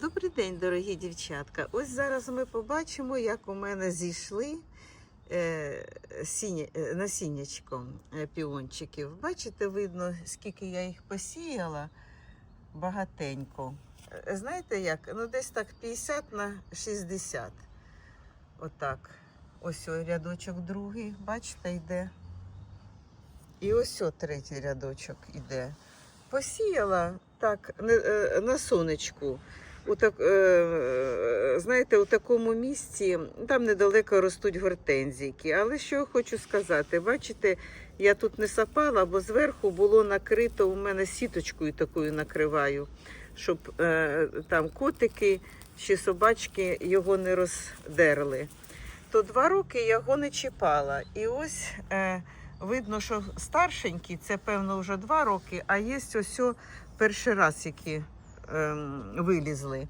Добрий день, дорогі дівчатка. Ось зараз ми побачимо, як у мене зійшли е, е, насіннячком е, піончиків. Бачите, видно, скільки я їх посіяла багатенько. Знаєте як? Ну, десь так 50 на 60. Отак. Ось о, рядочок другий, бачите, йде. І ось о, третій рядочок іде. Посіяла так на сонечку. У так, е, знаєте, у такому місці там недалеко ростуть гортензійки. Але що я хочу сказати, бачите, я тут не сапала, бо зверху було накрито у мене сіточкою такою накриваю, щоб е, там котики чи собачки його не роздерли. То два роки я його не чіпала. І ось е, видно, що старшенький, це певно вже два роки, а є ось перший раз, які вилізли.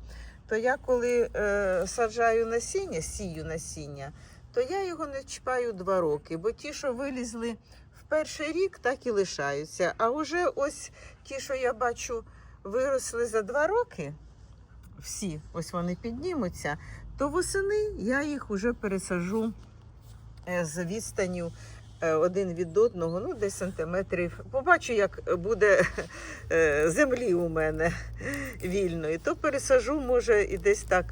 То я коли е, саджаю насіння, сію насіння, то я його не чіпаю два роки, бо ті, що вилізли в перший рік, так і лишаються. А вже ось ті, що я бачу, виросли за два роки, всі, ось вони піднімуться, то восени я їх вже пересажу е, з відстанню е, один від одного, ну десь сантиметрів. Побачу, як буде е, землі у мене вільної, то пересажу, може, і десь так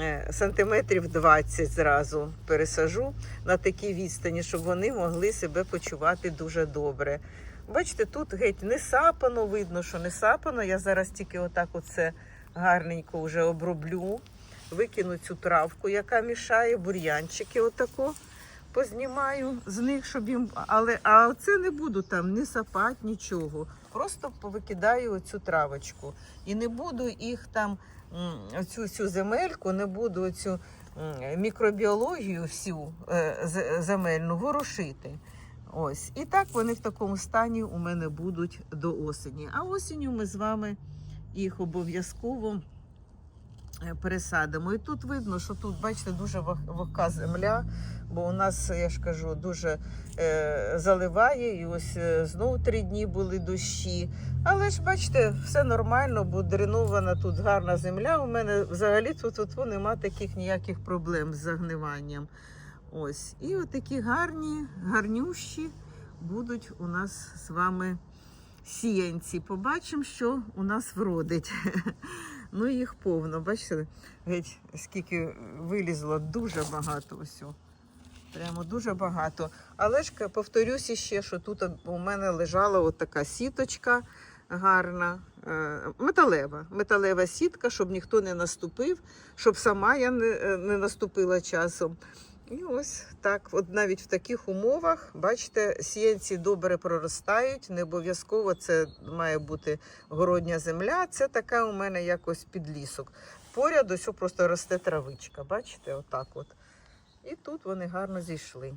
е, сантиметрів 20 зразу пересажу на такій відстані, щоб вони могли себе почувати дуже добре. Бачите, тут геть не сапано, видно, що не сапано. Я зараз тільки отак оце гарненько вже оброблю, викину цю травку, яка мішає, бур'янчики отако познімаю з них, щоб їм. Але а оце не буду там не сапати, нічого. Просто повикидаю оцю травочку. І не буду їх там, цю, цю земельку, не буду цю мікробіологію всю е, земельну ворушити. Ось. І так вони в такому стані у мене будуть до осені. А осінню ми з вами їх обов'язково пересадимо. І тут видно, що тут, бачите, дуже вогка земля, бо у нас, я ж кажу, дуже е, заливає. І ось е, знову три дні були дощі. Але ж бачите, все нормально, бо дренована тут гарна земля. У мене взагалі тут, тут нема таких ніяких проблем з загниванням. Ось. І отакі гарні, гарнющі будуть у нас з вами сіянці. Побачимо, що у нас вродить. Ну, їх повно. Бачите, геть скільки вилізло, дуже багато усього. Прямо дуже багато. Але ж повторюся ще, що тут у мене лежала от така сіточка гарна, е, металева. Металева сітка, щоб ніхто не наступив, щоб сама я не, е, не наступила часом. І ось так, от навіть в таких умовах, бачите, сіянці добре проростають. Не обов'язково це має бути городня земля. Це така у мене якось підлісок. Поряд ось просто росте травичка. Бачите, отак от. І тут вони гарно зійшли.